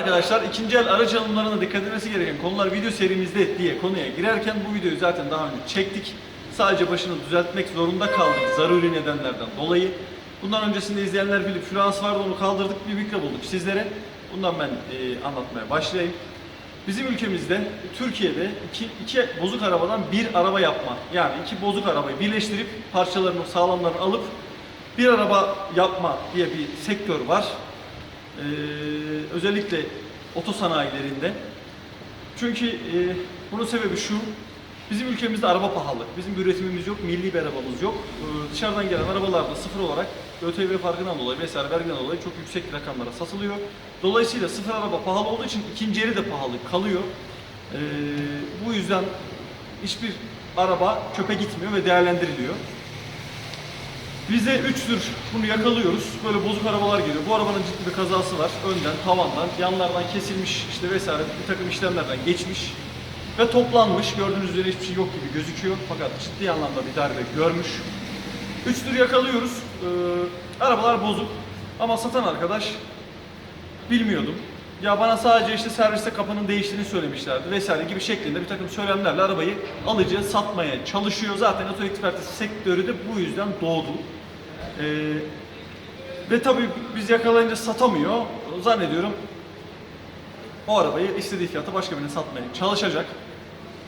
arkadaşlar ikinci el araç alımlarına dikkat edilmesi gereken konular video serimizde diye konuya girerken bu videoyu zaten daha önce çektik. Sadece başını düzeltmek zorunda kaldık zaruri nedenlerden dolayı. Bundan öncesinde izleyenler bilir Flans vardı onu kaldırdık bir mikro bulduk sizlere. Bundan ben e, anlatmaya başlayayım. Bizim ülkemizde, Türkiye'de iki, iki bozuk arabadan bir araba yapma. Yani iki bozuk arabayı birleştirip parçalarını sağlamlarını alıp bir araba yapma diye bir sektör var. Ee, özellikle otosanayilerinde. Çünkü e, bunun sebebi şu, bizim ülkemizde araba pahalı. Bizim bir üretimimiz yok, milli bir arabamız yok. Ee, dışarıdan gelen arabalar da sıfır olarak ÖTV farkından dolayı vesaire vergiden dolayı çok yüksek rakamlara satılıyor. Dolayısıyla sıfır araba pahalı olduğu için ikinci eli de pahalı kalıyor. Ee, bu yüzden hiçbir araba çöpe gitmiyor ve değerlendiriliyor. Bize 3 tür bunu yakalıyoruz. Böyle bozuk arabalar geliyor. Bu arabanın ciddi bir kazası var. Önden, tavandan, yanlardan kesilmiş işte vesaire bir takım işlemlerden geçmiş ve toplanmış. Gördüğünüz üzere hiçbir şey yok gibi gözüküyor. Fakat ciddi anlamda bir darbe görmüş. 3 tür yakalıyoruz. Ee, arabalar bozuk. Ama satan arkadaş bilmiyordum. Ya bana sadece işte serviste kapının değiştiğini söylemişlerdi vesaire gibi şeklinde bir takım söylemlerle arabayı alıcı satmaya çalışıyor. Zaten oto ekspertiz sektörü de bu yüzden doğdu. Ee, ve tabii biz yakalayınca satamıyor. Zannediyorum o arabayı istediği fiyata başka birine satmaya çalışacak.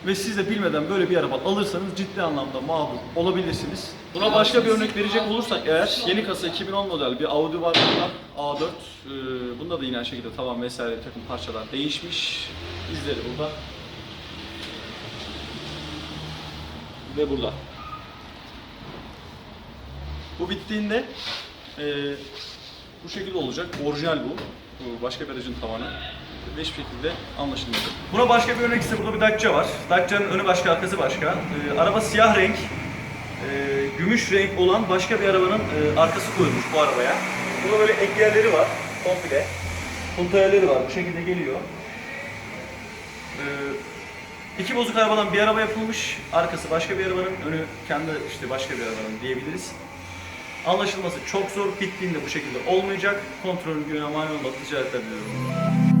Ve siz de bilmeden böyle bir araba alırsanız ciddi anlamda mağdur olabilirsiniz. Buna başka bir örnek verecek olursak eğer yeni kasa 2010 model bir Audi var burada A4. Ee, bunda da yine aynı şekilde tavan vesaire takım parçalar değişmiş. İzleri burada. Ve burada. Bu bittiğinde e, bu şekilde olacak. Orijinal bu. Bu başka bir aracın tavanı. Ve hiçbir şekilde anlaşılmayacak. Buna başka bir örnek ise burada bir Dacia var. Dacia'nın önü başka, arkası başka. E, araba siyah renk. e, gümüş renk olan başka bir arabanın e, arkası koyulmuş bu arabaya. Burada böyle ek yerleri var. Komple. Punta yerleri var. Bu şekilde geliyor. E, iki bozuk arabadan bir araba yapılmış. Arkası başka bir arabanın, önü kendi işte başka bir arabanın diyebiliriz. Anlaşılması çok zor. Bittiğinde bu şekilde olmayacak. Kontrolün güvene mani olmadığı ticaretler diliyorum.